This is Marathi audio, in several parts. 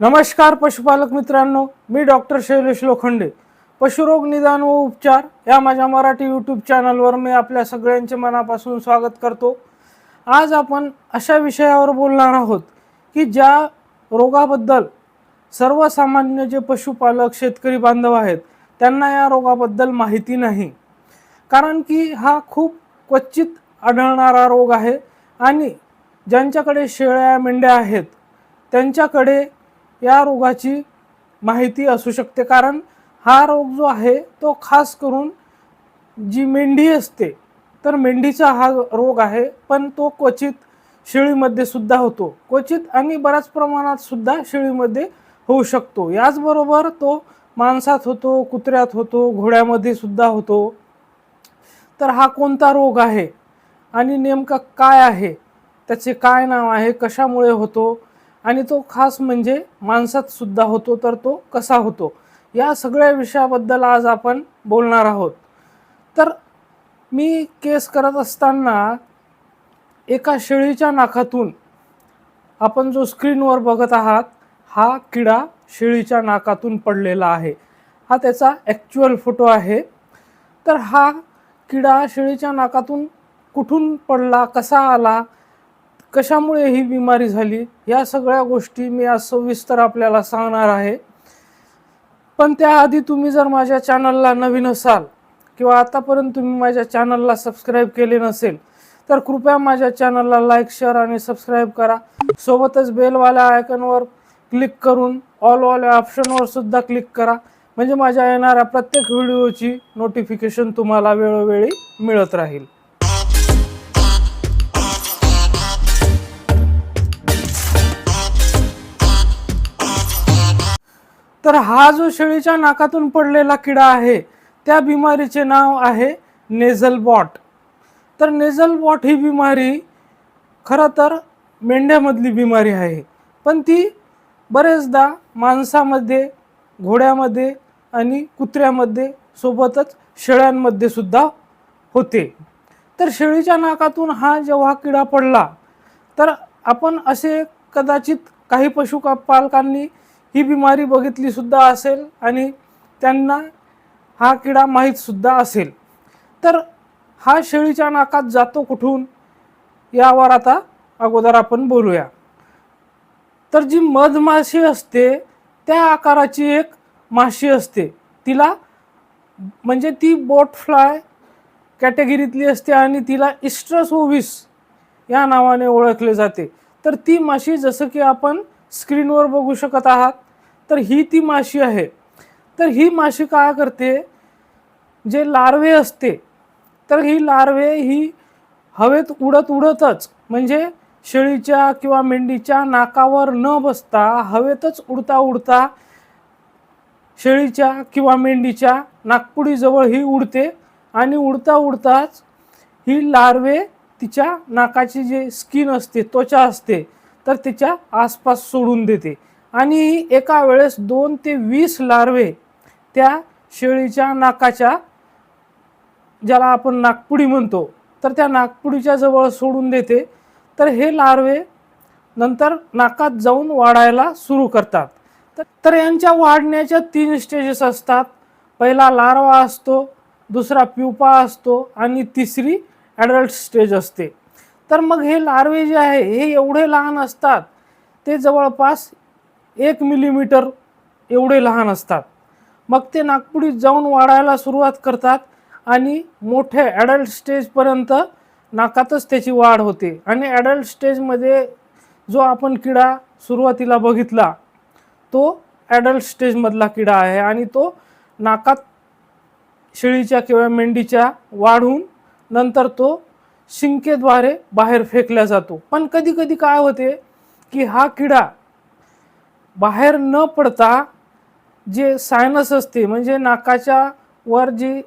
नमस्कार पशुपालक मित्रांनो मी डॉक्टर शैलेश लोखंडे. पशुरोग निदान व उपचार या माझ्या मराठी यूट्यूब चॅनलवर मी आपल्या सगळ्यांचे मनापासून स्वागत करतो. आज आपण अशा विषयावर बोलणार आहोत की ज्या रोगाबद्दल सर्वसामान्य जे पशुपालक शेतकरी बांधव आहेत त्यांना या रोगाबद्दल माहिती नाही. कारण की हा खूप क्वचित आढळणारा रोग आहे आणि ज्यांच्याकडे शेळ्या मेंढ्या आहेत त्यांच्याकडे या रोगाची माहिती असू शकते. कारण हा रोग जो आहे तो खास करून जी मेंढी असते तर मेंढीचा हा रोग आहे पण तो क्वचित शेळीमध्ये सुद्धा होतो. क्वचित आणि बऱ्याच प्रमाणात सुद्धा शेळीमध्ये होऊ शकतो. याचबरोबर तो माणसात होतो कुत्र्यात होतो घोड्यामध्ये सुद्धा होतो. तर हा कोणता रोग आहे? आणि नेमका काय आहे? त्याचे काय नाव आहे? कशामुळे होतो? आणि तो खास म्हणजे माणसात सुद्धा होतो तर तो कसा होतो? या सगळ्या विषयाबद्दल आज आपण बोलणार आहोत. तर मी केस करत असताना एका शेळीच्या नाकातून आपण जो स्क्रीनवर बघत आहात हा किडा शेळीच्या नाकातून पडलेला आहे. हा त्याचा ॲक्च्युअल फोटो आहे. तर हा किडा शेळीच्या नाकातून कुठून पडला कसा आला कशामुळे ही बिमारी झाली? या सगळ्या गोष्टी मी आज सविस्तर आपल्याला सांगणार आहे. पण त्याआधी तुम्ही जर माझ्या चॅनलला नवीन असाल किंवा आतापर्यंत तुम्ही माझ्या चॅनलला सबस्क्राईब केले नसेल तर कृपया माझ्या चॅनलला लाईक शेअर आणि सबस्क्राईब करा. सोबतच बेलवाल्या आयकनवर क्लिक करून ऑलवाल्या ऑप्शनवर सुद्धा क्लिक करा. म्हणजे माझ्या येणाऱ्या प्रत्येक व्हिडिओची नोटिफिकेशन तुम्हाला वेळोवेळी मिळत राहील. तर हा जो शेळीच्या नाकातून पडलेला किडा आहे त्या बिमारीचे नाव आहे नेझल बॉट तर नेझल बॉट ही बिमारी खरं तर मेंढ्यामधली बिमारी आहे. पण ती बरेचदा माणसामध्ये घोड्यामध्ये आणि कुत्र्यामध्ये सोबतच शेळ्यांमध्ये सुद्धा होते. तर शेळीच्या नाकातून हा जेव्हा किडा पडला तर आपण असे कदाचित काही पशु पालकांनी ही बिमारी बघितली सुद्धा असेल आणि त्यांना हा किडा माहीत सुद्धा असेल. तर हा शेळीच्या नाकात जातो कुठून? यावर आता अगोदर आपण बोलूया. तर जी मधमाशी असते त्या आकाराची एक माशी असते. तिला म्हणजे ती बोट फ्लाय कॅटेगरीतली असते आणि तिला इस्ट्रस ओविस या नावाने ओळखले जाते. तर ती माशी जसं की आपण स्क्रीनवर बघू शकत आहात तर ही ती माशी आहे. तर ही माशी काय करते? जे लार्वे असते तर ही लार्वे ही हवेत उडत उडतच म्हणजे शेळीच्या किंवा मेंढीच्या नाकावर न बसता हवेतच उडता उडता शेळीच्या किंवा मेंढीच्या नागपुडीजवळ ही उडते आणि उडता उडताच ही लार्वे तिच्या नाकाची जे स्किन असते त्वचा असते तर तिच्या आसपास सोडून देते. आणि एका वेळेस दोन ते वीस लार्वे त्या शेळीच्या नाकाच्या ज्याला आपण नागपुडी म्हणतो तर त्या नागपुडीच्या जवळ सोडून देते. तर हे लार्वे नंतर नाकात जाऊन वाढायला सुरू करतात. तर- तर यांच्या वाढण्याच्या तीन स्टेजेस असतात. पहिला लार्वा असतो दुसरा प्युपा असतो आणि तिसरी ॲडल्ट स्टेज असते. तर मग हे लार्वे जे आहे हे एवढे लहान असतात ते जवळपास एक मिलीमीटर एवढे लहान असतात. मग ते नागपुडीत जाऊन वाढायला सुरुवात करतात आणि मोठे ॲडल्ट स्टेजपर्यंत नाकातच त्याची वाढ होते. आणि ॲडल्ट स्टेजमध्ये जो आपण किडा सुरुवातीला बघितला तो ॲडल्ट स्टेजमधला किडा आहे आणि तो नाकात शेळीच्या किंवा मेंढीच्या वाढून नंतर तो शिंकेद्वारे बाहेर फेकला जातो. पण कधी कधी काय होते की हा किडा बाहेर न पडता जे सायनस असते म्हणजे नाकाच्या वर जी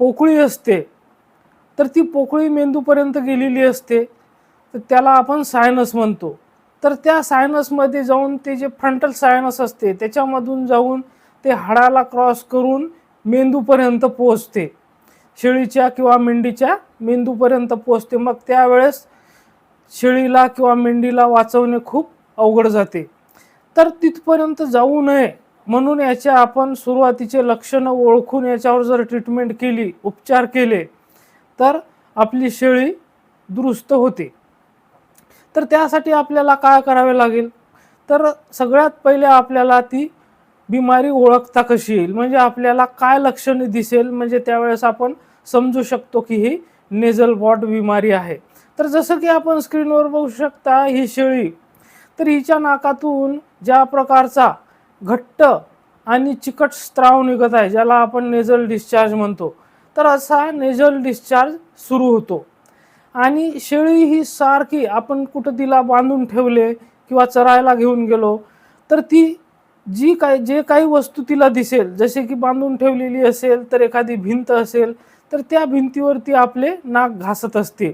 पोकळी असते तर ती पोकळी मेंदूपर्यंत गेलेली असते. तर त्याला आपण सायनस म्हणतो. तर त्या सायनसमध्ये जाऊन ते जे फ्रंटल सायनस असते त्याच्यामधून जाऊन ते हाडाला क्रॉस करून मेंदूपर्यंत पोचते शेळीच्या किंवा मेंढीच्या मेंदूपर्यंत पोचते मग त्यावेळेस शेळीला किंवा मेंढीला वाचवणे खूप अवघड जाते. तर तिथपर्यंत जाऊ नये म्हणून याचे आपण सुरुवातीचे लक्षणं ओळखून याच्यावर जर ट्रीटमेंट केली उपचार केले तर आपली शेळी दुरुस्त होते. तर त्यासाठी आपल्याला काय करावे लागेल? तर सगळ्यात पहिले आपल्याला ती बिमारी ओळखता कशी येईल? म्हणजे आपल्याला काय लक्षणे दिसेल? म्हणजे त्यावेळेस आपण समजू शकतो की ही नेझल बॉट बिमारी आहे. तर जसं की आपण स्क्रीनवर बघू शकता ही शेळी तर हिच्या नाकातून ज्या प्रकारचा घट्ट आणि चिकट स्त्राव निघत आहे ज्याला आपण नेझल डिस्चार्ज म्हणतो तर असा नेझल डिस्चार्ज सुरू होतो. आणि शेळी ही सारखी आपण कुठं तिला बांधून ठेवले किंवा चरायला घेऊन गेलो तर ती जी काय जे काही वस्तू तिला दिसेल जसे की बांधून ठेवलेली असेल तर एखादी भिंत असेल तर त्या भिंतीवरती आपले नाक घासत असते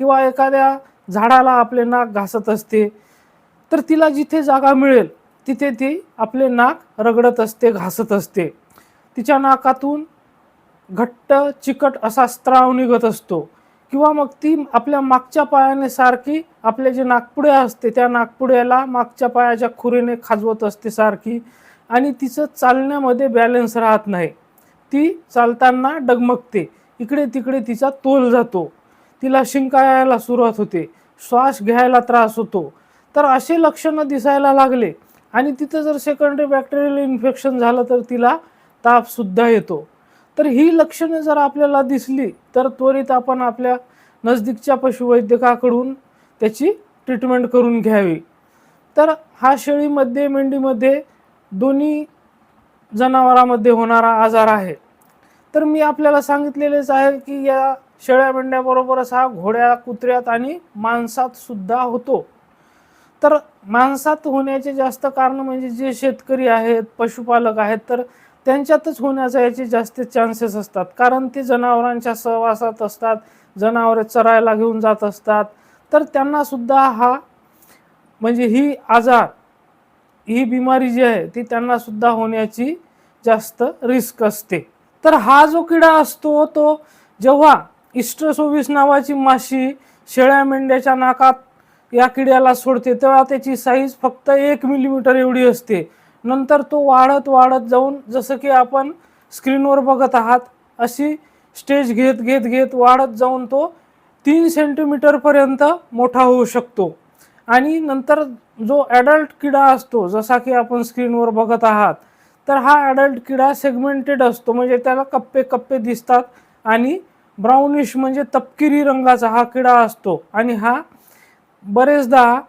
किंवा एखाद्या झाडाला आपले नाक घासत असते. तर तिला जिथे जागा मिळेल तिथे ती आपले नाक रगडत असते घासत असते. तिच्या नाकातून घट्ट चिकट असा स्त्राव निघत असतो. किंवा मग ती आपल्या मागच्या पायाने सारखी आपले जे नागपुडे असते त्या नागपुड्याला मागच्या पायाच्या खुरीने खाजवत असते सारखी आणि तिचं चालण्यामध्ये बॅलन्स राहत नाही. ती चालताना डगमगते. इकडे तिकडे तिचा तोल जातो. तिला शिंकायला सुरुवात होते. श्वास घ्यायला त्रास होतो. तर असे लक्षणं दिसायला लागले. आणि तिथं जर सेकंडरी बॅक्टेरियल इन्फेक्शन झालं तर तिला तापसुद्धा येतो. तर ही लक्षणे जर आपल्याला दिसली तर त्वरित आपण आपल्या नजदीकच्या पशुवैद्यकाकडून त्याची ट्रीटमेंट करून घ्यावी. तर हा शेळीमध्ये मेंढीमध्ये दोन्ही जनावरांमध्ये होणारा आजार आहे. तर मी आपल्याला सांगितलेलेच आहे की या शेळ्या मेंढ्याबरोबरच हा घोड्या कुत्र्यात आणि माणसात सुद्धा होतो. तर माणसात होण्याचे जास्त कारण म्हणजे जे शेतकरी आहेत पशुपालक आहेत तर त्यांच्यातच होण्याचा याचे जास्त चान्सेस असतात. कारण ते जनावरांच्या सहवासात असतात जनावरे चरायला घेऊन जात असतात. तर त्यांना सुद्धा हा म्हणजे ही आजार ही बिमारी जी आहे ती त्यांना सुद्धा होण्याची जास्त रिस्क असते. तर हा जो किडा असतो तो जेव्हा इस्ट्रोसोविस नावाची माशी शेळ्या मेंढ्याच्या नाकात या किड्याला सोडते तेव्हा त्याची साईज फक्त एक मिलीमीटर एवढी असते. नंतर तो वाढत वाढत जाऊन जसं की आपण स्क्रीनवर बघत आहात अशी स्टेज घेत घेत घेत वाढत जाऊन तो तीन सेंटीमीटरपर्यंत मोठा होऊ शकतो. आणि नंतर जो ॲडल्ट किडा असतो जसा की आपण स्क्रीनवर बघत आहात तर हा ॲडल्ट किडा सेगमेंटेड असतो. म्हणजे त्याला कप्पे कप्पे दिसतात आणि ब्राउनिश म्हणजे तपकिरी रंगाचा हा किडा असतो. आणि हा बरेचदा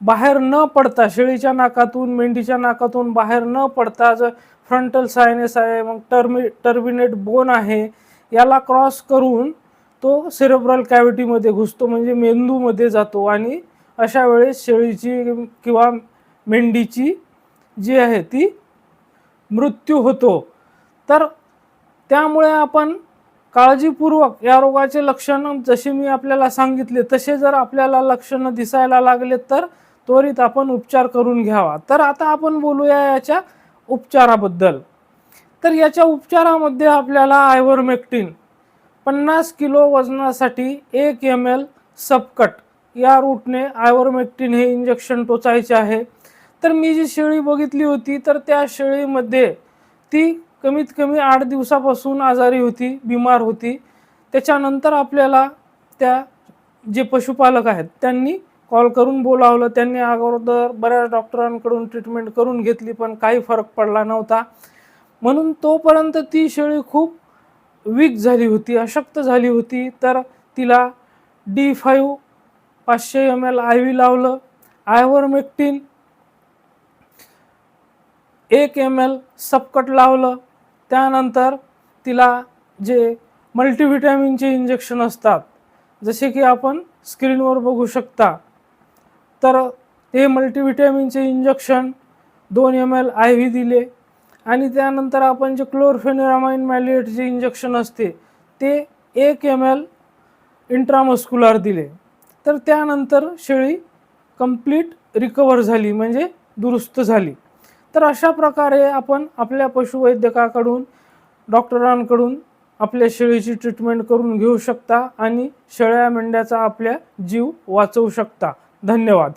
बाहेर न पडता शेळीच्या नाकातून मेंढीच्या नाकातून बाहेर न पडता जर फ्रंटल सायनेस आहे मग टर्मि टर्मिनेट बोन आहे याला क्रॉस करून तो सेरेब्रल कॅव्हिटीमध्ये घुसतो म्हणजे मेंदूमध्ये जातो आणि अशा वेळेस शेळीची किंवा मेंढीची जी आहे ती मृत्यू होतो. तर त्यामुळे आपण काळजीपूर्वक या रोगाचे लक्षणं जसे मी आपल्याला सांगितले तसे जर आपल्याला लक्षणं दिसायला लागले तर त्वरित आपण उपचार करून घ्यावा. तर आता आपण बोलूया याच्या उपचाराबद्दल. तर याच्या उपचारामध्ये आपल्याला आयव्हरमेक्टिन पन्नास किलो वजनासाठी एक एम एल सबकट या रूटने आयव्हरमेक्टिन हे इंजेक्शन टोचायचे आहे. तर मी जी शेळी बघितली होती तर त्या शेळीमध्ये ती कमीत कमी आठ दिवसापासून आजारी होती बिमार होती. त्याच्यानंतर आपल्याला त्या जे पशुपालक आहेत त्यांनी कॉल करून बोलावलं. त्यांनी अगोदर बऱ्याच डॉक्टरांकडून ट्रीटमेंट करून घेतली पण काही फरक पडला नव्हता. म्हणून तोपर्यंत ती शेळी खूप वीक झाली होती अशक्त झाली होती. तर तिला डी फाईव्ह पाचशे एम एल आय व्ही लावलं. आयव्हरमेक्टिन एक एम एल सबकट लावलं. त्यानंतर तिला जे मल्टीव्हिटॅमिनचे इंजेक्शन असतात जसे की आपण स्क्रीनवर बघू शकता तर ते मल्टीव्हिटॅमिनचे इंजेक्शन दोन एम एल आय व्ही दिले आणि त्यानंतर आपण जे क्लोरफेनिरामाइन मॅलिएट जे इंजेक्शन असते ते एक एम एल इंट्रामस्क्युलर दिले. तर त्यानंतर शेळी कंप्लीट रिकवर झाली म्हणजे दुरुस्त झाली. तर अशा प्रकारे आपण आपल्या पशुवैद्यकाकडून डॉक्टरांकडून आपल्या शेळीची ट्रीटमेंट करून घेऊ शकता आणि शेळ्या मेंढ्याचा आपल्या जीव वाचवू शकता. धन्यवाद.